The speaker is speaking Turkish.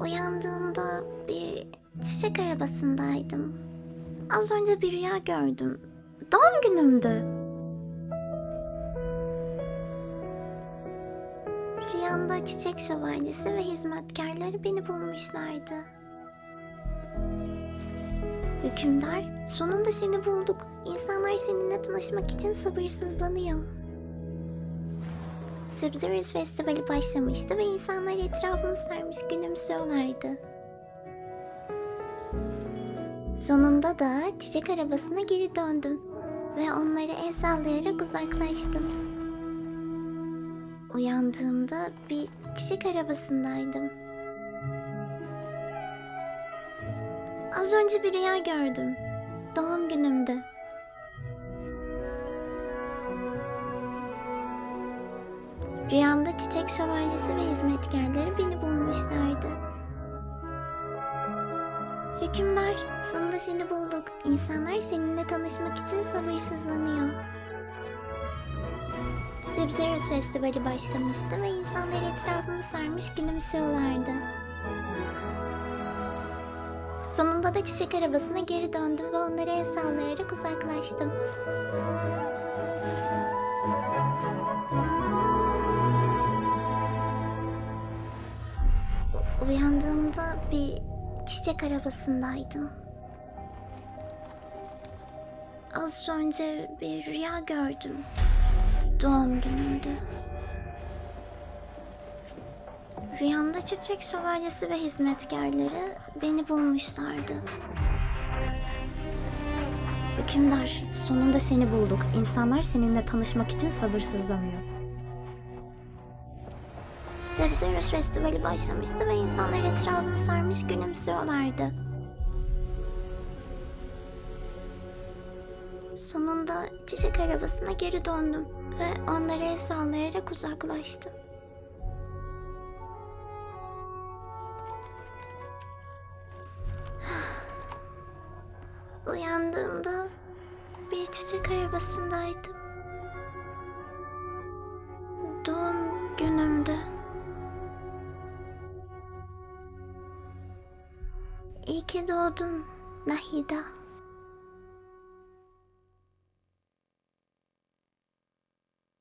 Uyandığımda bir çiçek arabasındaydım. Az önce bir rüya gördüm. Doğum günümdü. Rüyamda çiçek şövalyesi ve hizmetkarları beni bulmuşlardı. Hükümdar, sonunda seni bulduk. İnsanlar seninle tanışmak için sabırsızlanıyor. Sibzurus Festivali başlamıştı ve insanlar etrafımı sarmış gülümsüyorlardı. Sonunda da çiçek arabasına geri döndüm ve onlara el sallayarak uzaklaştım. Uyandığımda bir çiçek arabasındaydım. Az önce bir rüya gördüm. Doğum günümdü. Rüyamda çiçek şövalyesi ve hizmetkarları beni bulmuşlardı. Hükümdar, sonunda seni bulduk. İnsanlar seninle tanışmak için sabırsızlanıyor. Sibzerus Festivali başlamıştı ve insanlar etrafımı sarmış gülümsüyorlardı. Sonunda da çiçek arabasına geri döndüm ve onlara el sallayarak uzaklaştım. Uyandığımda bir çiçek arabasındaydım. Az önce bir rüya gördüm. Doğum günümdü. Rüyamda çiçek şövalyesi ve hizmetkarları beni bulmuşlardı. Hükümdar, sonunda seni bulduk. İnsanlar seninle tanışmak için sabırsızlanıyor. Sebzerus Festivali başlamıştı ve insanlar etrafımı sarmış gülümsüyorlardı. Sonunda çiçek arabasına geri döndüm ve onlara el sallayarak uzaklaştım. Uyandığımda bir çiçek arabasındaydım. いいけど、どんな日だ？